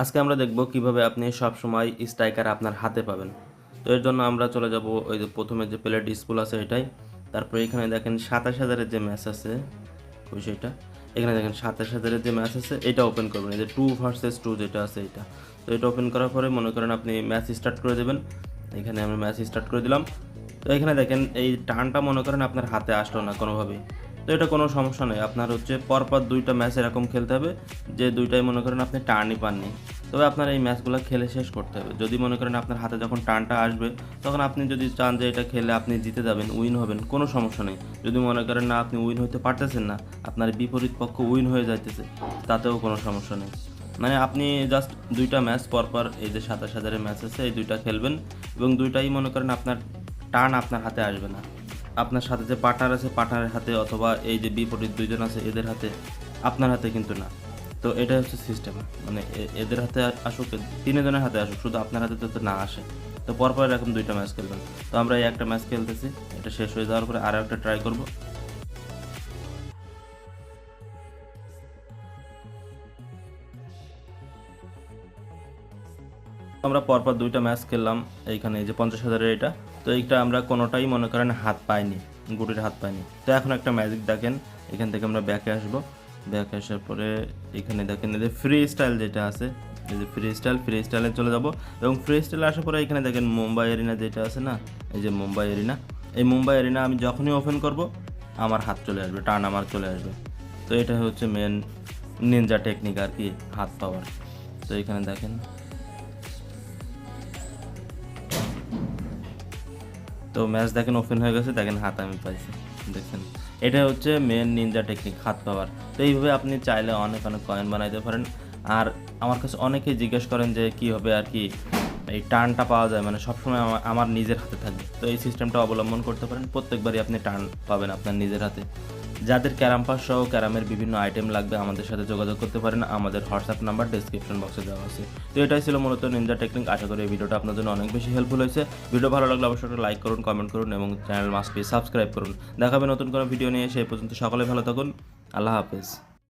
আজকে আমরা দেখব কীভাবে আপনি সব সময় স্ট্রাইকার আপনার হাতে পাবেন। তো এর জন্য আমরা চলে যাব ওই যে প্রথমে যে প্লেট স্কুল আছে এটাই। তারপরে এখানে দেখেন সাতাশ হাজারের যে ম্যাচ আছে সেটা এখানে দেখেন সাতাশ হাজারের যে ম্যাচ আছে, এটা ওপেন করবেন। এই যে টু ভার্সেস টু যেটা আছে এটা। তো এটা ওপেন করার পরে মনে করেন আপনি ম্যাচ স্টার্ট করে দেবেন। এখানে আমি ম্যাচ স্টার্ট করে দিলাম। তো এখানে দেখেন এই টানটা মনে করেন আপনার হাতে আসলো না কোনোভাবেই। তো এটা কোনো সমস্যা নেই। আপনার হচ্ছে পরপর দুইটা ম্যাচ এরকম খেলতে হবে, যে দুইটাই মনে করেন আপনি টার্নই পাননি। তবে আপনার এই ম্যাচগুলো খেলে শেষ করতে হবে। যদি মনে করেন আপনার হাতে যখন টার্নটা আসবে, তখন আপনি যদি চান যে এটা খেলে আপনি জিতে যাবেন উইন হবেন, কোনো সমস্যা নেই। যদি মনে করেন না, আপনি উইন হতে পারতেছেন না, আপনার বিপরীত পক্ষ উইন হয়ে যাইতেছে, তাতেও কোনো সমস্যা নেই। মানে আপনি জাস্ট দুইটা ম্যাচ পরপর এই যে সাতাশ হাজারের ম্যাচ আছে, এই দুইটা খেলবেন এবং দুইটাই মনে করেন আপনার টার্ন আপনার হাতে আসবে না। আপনার সাথে যে পার্টনার আছে, পার্টনারের হাতে অথবা এই যে বিপরীত দুইজন আছে, এদের হাতে, আপনার হাতে কিন্তু না। তো এটা হচ্ছে সিস্টেম মানে এদের হাতে আসুক, তিনজনের হাতে আসুক, শুধু আপনার হাতে তো না আসে। তো পরপর এরকম দুইটা ম্যাচ খেলবেন। তো আমরা এই একটা ম্যাচ খেলতেছি, এটা শেষ হয়ে যাওয়ার পরে আরও একটা ট্রাই করব। আমরা পরপর দুইটা ম্যাচ খেললাম এইখানে, এই যে পঞ্চাশ হাজারের এটা। তো এইটা আমরা কোনোটাই মনে করেন হাত পাইনি, গুটির হাত পাইনি। তো এখন একটা ম্যাজিক দেখেন, এখান থেকে আমরা ব্যাকে আসব। ব্যাকে আসার পরে এখানে দেখেন যে ফ্রি স্টাইল যেটা আছে, এই যে ফ্রি স্টাইল ফ্রি স্টাইলে চলে যাব। এবং ফ্রি স্টাইলে আসার পরে এখানে দেখেন মুম্বাই এরিনা যেটা আছে না, এই যে মুম্বাই এরিনা এই মুম্বাই এরিনা আমি যখনই ওপেন করব, আমার হাত চলে আসবে, টান আমার চলে আসবে। তো এটা হচ্ছে মেন নিনজা টেকনিক আর কি, হাত পাওয়ার। তো এখানে দেখেন। তো ম্যাচ দেখেন ওপেন হয়ে গেছে, দেখেন হাত আমি পাইছি। দেখেন, এটা হচ্ছে মেন নিনজা টেকনিক হাত পাওয়ার। তো এইভাবে আপনি চাইলে অনেক অনেক কয়েন বানাইতে পারেন। আর আমার কাছে অনেকেই জিজ্ঞেস করেন যে কি হবে আর কি, এই টার্নটা পাওয়া যায় মানে সবসময় আমার নিজের হাতে থাকবে। তো এই সিস্টেমটা অবলম্বন করতে পারেন, প্রত্যেকবারই আপনি টার্ন পাবেন আপনার নিজের হাতে। যাদের ক্যারাম পাস সহ ক্যারামের বিভিন্ন আইটেম লাগবে আমাদের সাথে যোগাযোগ করতে পারেন। আমাদের হোয়াটসঅ্যাপ নাম্বার ডিসক্রিপশন বক্সে দেওয়া আছে। তো এটাই ছিল মূলত নিনজা টেকনিক আশা করি এই ভিডিওটা আপনার জন্য অনেক বেশি হেল্পফুল হয়েছে। ভিডিও ভালো লাগলে অবশ্যই একটা লাইক করুন কমেন্ট করুন এবং চ্যানেল মাস্ট বি সাবস্ক্রাইব করুন। দেখাবে নতুন কোনো ভিডিও নিয়ে, সেই পর্যন্ত সকলে ভালো থাকুন। আল্লাহ হাফেজ।